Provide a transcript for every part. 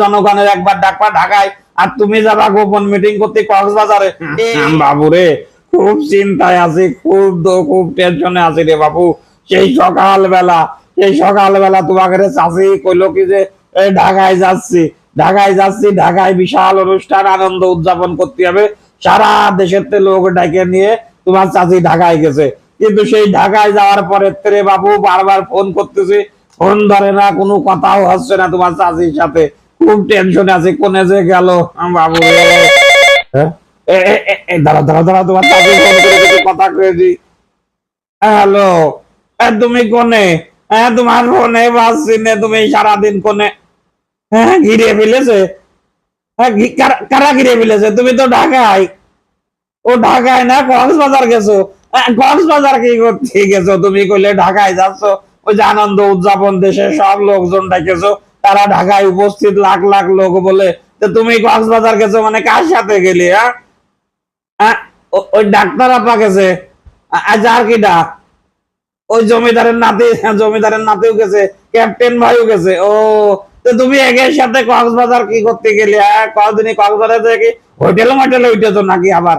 জনগণের একবার ডাকবা ঢাকায় আর তুমি যাবা গোপন মিটিং করতে কক্সবাজারে। বাবু রে খুব চিন্তায় আছি খুব খুব টেনশনে আছি রে বাবু। সেই সকাল বেলা সেই সকাল বেলা তোমাকে চাষি কইলো কি যে ঢাকায় যাচ্ছি ঢাকায় যাচ্ছি ঢাকায় বিশাল অনুষ্ঠান আনন্দ উদযাপন করতে হবে। সারা দেশের তে লোক ডাকে নিয়ে তোমার চাচি ঢাকায় গেছে। কিন্তু সেই ঢাকায় যাওয়ার পরে রে বাবু বারবার ফোন করতেছি। ফোন ধরে না কোনো কথাও হচ্ছে না তোমার চাচির সাথে। খুব টেনশনে আছে কোনে যে গেল? আম বাবু। হ্যাঁ? দাঁড়া দাঁড়া দাঁড়া তোমার চাচি ফোন করে কিছু কথা কয়ে দি হ্যালো তুমি কোনে? হ্যাঁ তোমার ফোনে বাজছি না তুমি সারাদিন কোনে? হ্যাঁ ঘিরে ফেলেছে? হ্যাঁ কারা- ঘিরে ফেলেছে? তুমি তো ঢাকায়। ও ঢাকায় না কক্সবাজার গেছো? কক্সবাজার কি করতে গেছো? তুমি কইলে ঢাকায় যাচ্ছ। ওই যে আনন্দ উদযাপন দেশের সব লোকজন ডেকেছো তারা ঢাকায় উপস্থিত লাখ লাখ লোক বলে, তো তুমি কক্সবাজার গেছো মানে কার সাথে গেলি হ্যাঁ? হ্যাঁ? ওই ডাক্তার আপা গেছে। আর কি ডাক ওই জমিদারের নাতি জমিদারের নাতিও গেছে, ক্যাপ্টেন ভাইও গেছে। ও, তো তুমি একের সাথে কক্সবাজার কি করতে গেলে হ্যাঁ? কদিনই কক্সবাজার থেকে হোটেলে মোটেলে উঠেছো নাকি আবার?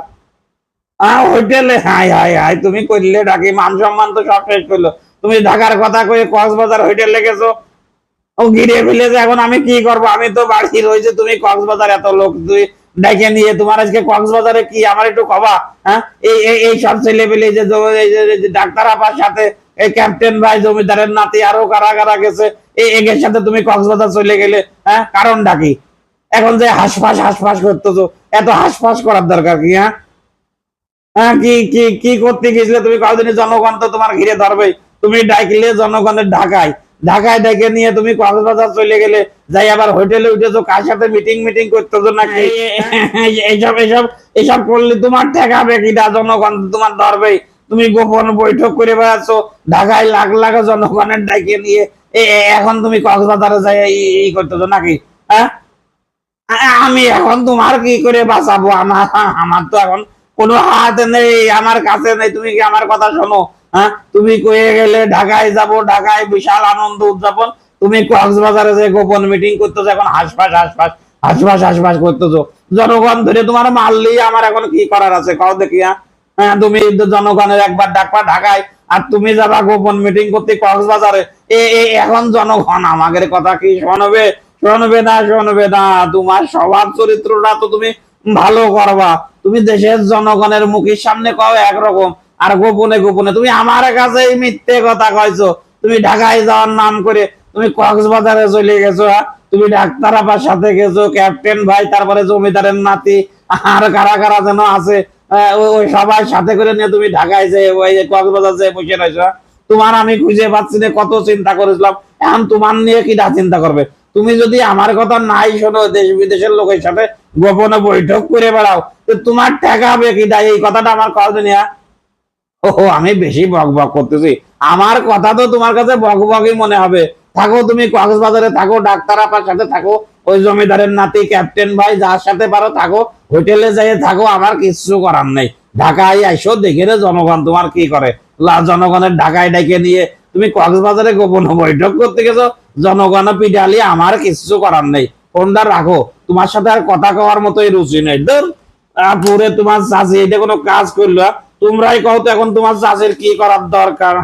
হ্যাঁ হোটেলে, হাই হাই হাই, তুমি করলে ডাকি মান সম্মান তো সব শেষ করল। তুমি ঢাকার কথা কয়ে কক্সবাজার হোটেলে গেছো ও ফেলেছে, এখন আমি কি করব? আমি তো বাড়ি রয়েছে, তুমি কক্সবাজার এত লোক, তুই ডেকে নিয়ে, তোমার আজকে কক্সবাজারে কি? আমার একটু কবা হ্যাঁ? এই সব ছেলে পেলে যে ডাক্তার আপার সাথে, এই ক্যাপ্টেন ভাই, জমিদারের নাতি, আরও কারা কারা গেছে, এই এগের সাথে তুমি কক্সবাজার চলে গেলে হ্যাঁ? কারণ ডাকি এখন যে হাসফাস হাসফাস করতেছো, এত হাসফাস করার দরকার কি হ্যাঁ? হ্যাঁ কি কি কি করতে গেছিলে? তুমি কদিনই জনগণ তো তোমার ঘিরে ধরবে তুমি ডাকলে জনগণের ঢাকায় ঢাকায় ডেকে নিয়ে তুমি কক্সবাজার চলে গেলে যাই আবার হোটেলে উঠেছো কার সাথে মিটিং মিটিং করতেছো নাকি? এইসব এইসব এইসব করলে তোমার ঠেকাবে কিটা জনগণ তোমার ধরবে তুমি গোপন বৈঠক করে বেড়াচ্ছ ঢাকায় লাখ লাখ জনগণের ডাকে নিয়ে এখন তুমি কক্সবাজারে যাই এই- এই করতেছো নাকি? হ্যাঁ? আমি এখন তোমার কি করে বাঁচাবো? আমার আমার তো এখন কোনো হাত নেই আমার কাছে নেই তুমি কি আমার কথা শোনো? হ্যাঁ? তুমি কয়ে গেলে ঢাকায় যাব, ঢাকায় বিশাল আনন্দ উদযাপন। তুমি কক্সবাজারে যে গোপন মিটিং করতেছো, এখন হাসপাস হাসপাস হাসপাস হাসপাস করতেছো। জনগণ ধরে তোমার মারলেই আমার এখন কি করার আছে? কাও দেখি হ্যাঁ? হ্যাঁ তুমি জনগণের একবার ডাকবা ঢাকায় আর তুমি যাবা গোপন মিটিং করতে কক্সবাজারে। এ, এখন জনগণ আমাদের কথা কি শোনবে? শোনবে না শোনবে না। তোমার স্বভাব চরিত্রটা তো তুমি ভালো করবা। তুমি দেশের জনগণের মুখের সামনে কও একরকম। আর গোপনে গোপনে তুমি আমার কাছে মিথ্যে কথা কইছো। তুমি ঢাকায় যাওয়ার নাম করে তুমি কক্সবাজারে চলে গেছো হ্যাঁ? তুমি ডাক্তার আপার সাথে গেছো ক্যাপ্টেন ভাই তারপরে জমিদারের নাতি আর কারা কারা যেন আছে আহ, ওই- সবার সাথে করে নিয়ে তুমি ঢাকায় যে ওই কক্সবাজার যে বসে রয়েছো হ্যাঁ? তোমার আমি খুঁজে পাচ্ছি না কত চিন্তা করেছিলাম। এখন তোমার নিয়ে কি না চিন্তা করবে? তুমি যদি আমার কথা নাই শোনো দেশ বিদেশের লোকের সাথে গোপনে বৈঠক করে বেড়াও তোমার টাকা হবে কি এই কথাটা আমার কথা নিয়ে ও আমি বেশি বক বক করতেছি। আমার কথা তো তোমার কাছে বক বকই মনে হবে। থাকো তুমি কক্সবাজারে, থাকো, ডাক্তার আপার সাথে থাকো। ওই জমিদারের নাতি ক্যাপ্টেন ভাই, যার সাথে পারো থাকো। হোটেলে যাই থাকো, আমার কিচ্ছু করার নেই। ঢাকায় আইসো, দেখে রে জনগণ তোমার কি করে। জনগণের ঢাকায় ডেকে নিয়ে তুমি কক্সবাজারে গোপন বৈঠক করতে গেছো। জনগণ পিটালি, আমার কিচ্ছু করার নেই। ফোনটা রাখো। তোমার সাথে আর কথা কওয়ার মতোই রুচি নেই। ধর পুরে তোমার চাষি এটা কোনো কাজ করল তোমরাই কহতো এখন তোমার চাষের কি করার দরকার।